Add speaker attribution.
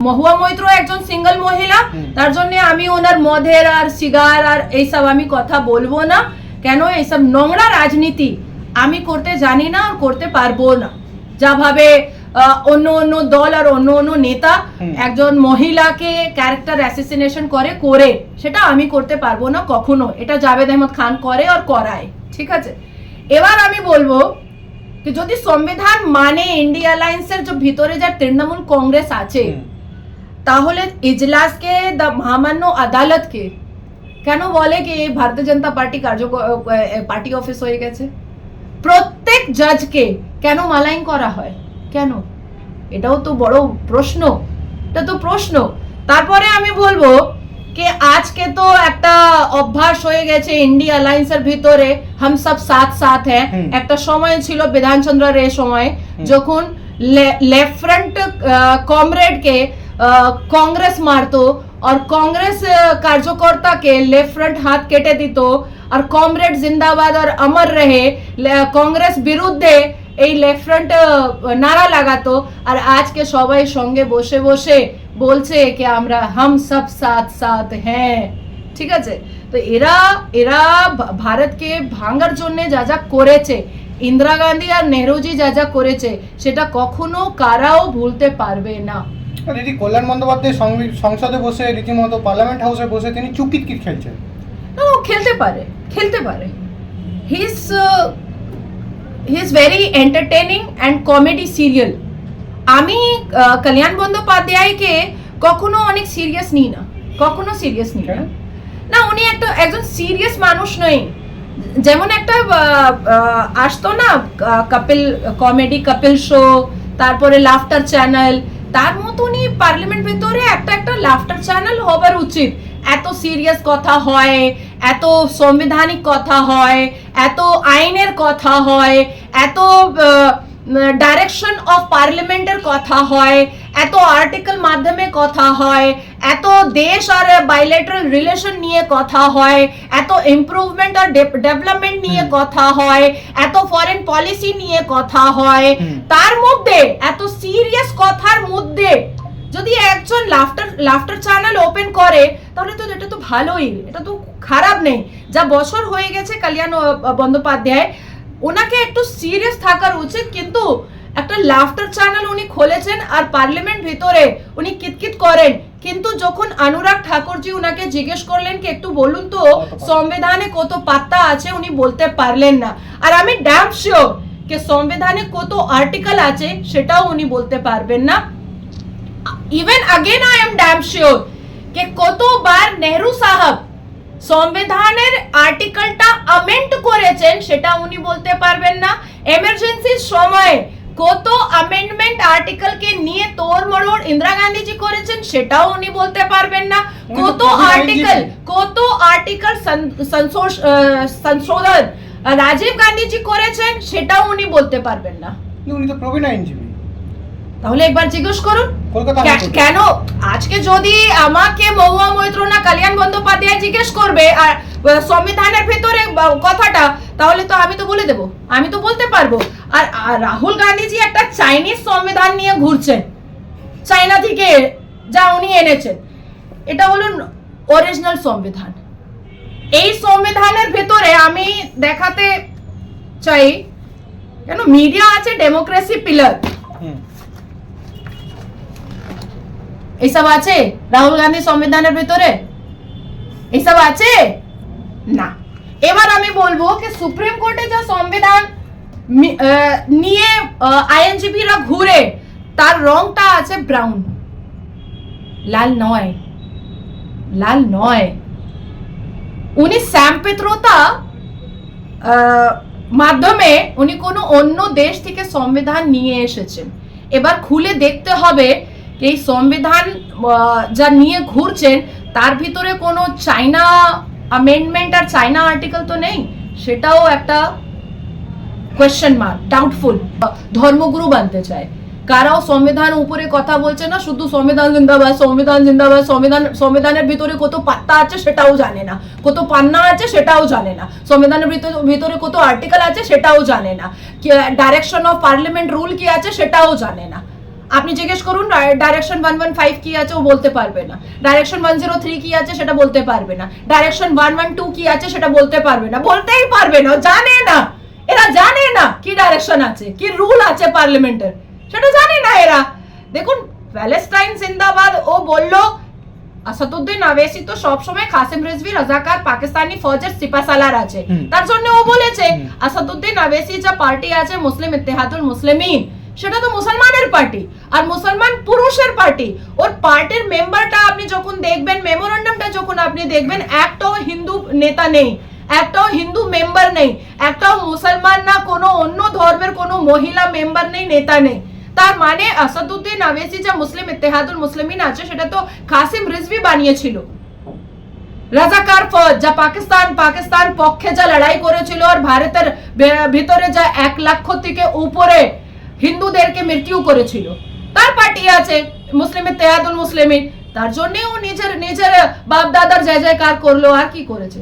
Speaker 1: মহুয়া মৈত্র একজন সিঙ্গেল মহিলা তার জন্য আমি ওনার মদের আর সিগার আর এইসব আমি কথা বলব না। কেন এইসব নোংরা রাজনীতি আমি করতে জানি না আর করতে পারব না। যা ভাবে আহ, অন্য অন্য দল আর অন্য অন্য নেতা একজন মহিলাকে ক্যারেক্টার অ্যাসিসিনেশন করে করে সেটা আমি করতে পারব না কখনো। এটা জাভেদ আহমদ খান করে আর করায় ঠিক আছে? এবার আমি বলব কি যদি সংবিধান মানে ইন্ডিয়া অ্যালায়েন্সের যে ভিতরে যা তৃণমূল কংগ্রেস আছে। তাহলে ইজলাসকে দা মহামান্য আদালতকে কেন বলে কি ভারতীয় জনতা পার্টি কার্য পার্টি অফিস হয়ে গেছে? প্রত্যেক জজকে কেন মালাইন করা হয়? কেন? এটাও তো বড় প্রশ্ন। এটা তো প্রশ্ন। তারপরে আমি বলব कि আজকে তো একটা অভ্যাস হয়ে গেছে ইন্ডিয়া অ্যালায়েন্সের ভিতরে। হাম সব সাথ সাথ হ্যাঁ। একটা সময় ছিল বিধানচন্দ্রের এই সময় যখন লেফট ফ্রন্ট কমরেডকে কংগ্রেস মারতো আর কংগ্রেস আহ, কার্যকর্তাকে লেফট ফ্রন্ট হাত কেটে দিত আর কমরেড জিন্দাবাদ আর অমর রহে লে- কংগ্রেস বিরুদ্ধে এই লেফট ফ্রন্ট নারা লাগাতো আর আজকে সবাই সঙ্গে বসে বসে বলছে কি আমরা হাম সব সাথ সাথ হ্যাঁ ঠিক আছে তো এরা এরা ভা- ভারতকে ভাঙার জন্য যা যা করেছে ইন্দিরা গান্ধী আর নেহরুজি যা যা করেছে সেটা কখনো কারাও ভুলতে পারবে না
Speaker 2: আর দিদি কল্যাণ বন্দ্যোপাধ্যায় সংসদে বসে রীতিমতো পার্লামেন্ট হাউসে বসে তিনি চুকিট কিট খেলছেন।
Speaker 1: না ও খেলতে পারে খেলতে পারে। He is he is very entertaining and comedy serial আমি কল্যাণ বন্দ্যোপাধ্যায়কে কখনো অনেক সিরিয়াস নিই না কখনো সিরিয়াস নিই না। না উনি একটা একজন সিরিয়াস মানুষ নই। যেমন একটা আসতো না কপিল কমেডি কপিল শো তারপরে লাফটার চ্যানেল তার মতনই পার্লামেন্ট ভিতরে একটা একটা লাফটার চ্যানেল হবার উচিত। এত সিরিয়াস কথা হয় এত সংবিধানিক কথা হয় এত আইনের কথা হয় এত ডাইরেকশন অফ পার্লামেন্টের কথা হয় এত আর্টিকেল মাধ্যমে কথা হয় এত দেশ আর বাইলেটারাল রিলেশন নিয়ে কথা হয় এত ইমপ্রুভমেন্ট আর ডেভেলপমেন্ট নিয়ে কথা হয় এত ফরেন পলিসি নিয়ে কথা হয়। তার মধ্যে এত সিরিয়াস কথার মধ্যে একজন লাফটার লাফটার চ্যানেল ওপেন করে তাহলে তো এটা তো ভালোই এটা তো খারাপ নেই। যা বছর হয়ে গেছে কল্যাণ আহ, বন্দ্যোপাধ্যায় ওনাকে একটু সিরিয়াস থাকার উচিত কিন্তু একটা লাফটার চ্যানেল উনি খুলেছেন আর পার্লামেন্ট ভিতরে উনি কিতকিত করেন। কিন্তু যখন অনুরাগ ঠাকুরজি উনাকে জিজ্ঞেস করলেন কি একটু বলুন তো সংবিধানে কত পাত্তা আছে উনি বলতে পারলেন না। আর আমি ড্যাম শিওর যে সংবিধানে কত আর্টিকেল আছে সেটাও উনি বলতে পারবেন না। Even again I am damn sure के কতবার बार নেহরু সাহেব সংবিধানের আর্টিকেলটা অ্যামেন্ড করেছেন সেটা উনি বলতে পারবেন না এমার্জেন্সি সময় কত অ্যামেন্ডমেন্ট আর্টিকেলকে নিয়ে তোর তোড়মড় ইন্দিরা গান্ধীজি করেছেন সেটাও উনি বলতে পারবেন না কত আর্টিকেল কত আর্টিকেল সংশোধন রাজীব গান্ধীজি করেছেন সেটাও উনি বলতে পারবেন না
Speaker 2: উনি তো প্রবীণ আইনজীবী
Speaker 1: তাহলে একবার জিজ্ঞেস করুন। কেন? আজকে যদি আমাকে মহুয়া মৈত্র না কল্যাণ বন্দ্যোপাধ্যায় জিজ্ঞেস করবে আর সংবিধানের ভেতরে কথাটা তাহলে তো আমি তো বলে দেব। আমি তো বলতে পারব। আর রাহুল গান্ধীজি একটা চাইনিজ সংবিধান নিয়ে ঘুরছেন। চাইনা থেকে যা উনি এনেছেন। এটা হলো অরিজিনাল সংবিধান। এই সংবিধানের ভেতরে আমি দেখাতে চাই কেন? মিডিয়া আছে ডেমোক্রেসি পিলার
Speaker 2: হুম।
Speaker 1: এইসব আছে? রাহুল গান্ধী সংবিধানের ভিতরে? এইসব আছে? না। এবার আমি বলব যে সুপ্রিম কোর্টে যা সংবিধান নিয়ে আইএনজিপিরা ঘুরে তার রংটা আছে ব্রাউন লাল নয়। লাল নয়। উনি শ্যাম পেত্রতা আহ, মাধ্যমে উনি কোনো অন্য দেশ থেকে সংবিধান নিয়ে এসেছেন। এবার খুলে দেখতে হবে এই সংবিধান যা নিয়ে ঘুরছেন, তার ভিতরে কোনো চাইনা অ্যামেন্ডমেন্ট আর চাইনা আর্টিকেল তো নেই? সেটাও একটা কোয়েশ্চেন মার্ক ডাউটফুল ধর্মগুরু বানতে চায়। কারাও সংবিধান উপরে কথা বলছে না, শুধু সংবিধান জিন্দাবাদ সংবিধান জিন্দাবাদ, সংবিধান, সংবিধানের ভিতরে কত পাত্তা আছে সেটাও জানে না। কত পান্না আছে সেটাও জানে না। সংবিধানের ভিতরে কত আর্টিকেল আছে সেটাও জানে না। ডাইরেকশন অফ পার্লামেন্ট রুল কি আছে সেটাও জানে না। আপনি জিজ্ঞেস করুন ডাইরেকশন ওয়ান ওয়ান ফাইভ কি আছে ও বলতে পারবে না। ডাইরেকশন ওয়ান জিরো থ্রি কি আছে সেটা বলতে পারবে না। ডাইরেকশন ওয়ান ওয়ান টু কি আছে সেটা বলতে পারবে না। বলতেই পারবে না জানে না। এরা জানে না কি ডাইরেকশন আছে কি রুল আছে পার্লামেন্টের সেটা জানে না এরা। দেখুন প্যালেস্টাইন জিন্দাবাদ ও বলল আসাদুদ্দিন আবেসি তো সবসময় কাসিম রিজভি রাজাকার পাকিস্তানি ফৌজের সিপাসালার আছে। তার জন্য ও বলেছে আসাদুদ্দিন আবেসি যা পার্টি আছে মুসলিম ইত্তেহাদুল মুসলিমিন সেটা তো মুসলমানের পার্টি আর মুসলমান পুরুষের পার্টি ওর পার্টির মেম্বারটা আপনি যখন দেখবেন মেমোরেন্ডামটা যখন আপনি দেখবেন, একটাও হিন্দু নেতা নেই, একটাও হিন্দু মেম্বার নেই, একটাও মুসলমান না, কোনো অন্য ধর্মের কোনো মহিলা মেম্বার নেই, নেতা নেই। তার মানে আসাদুদ্দিন আবেসি যা মুসলিম, ইত্তেহাদুল মুসলিমিন আছে, সেটা তো কাসিম রিজভি বানিয়েছিল। রাজাকার ফৌজ, যা পাকিস্তান পাকিস্তান পক্ষে যা লড়াই করেছিল, আর ভারতের ভিতরে যা এক লক্ষ থেকে উপরে হিন্দুদেরকে মৃত্যু করেছিল। তার পার্টি আছে মুসলিমের তেয়াদুল মুসলিমিন। তার জন্যে ও নিজের নিজের বাপ দাদার জয় কার করল, আর কি করেছে?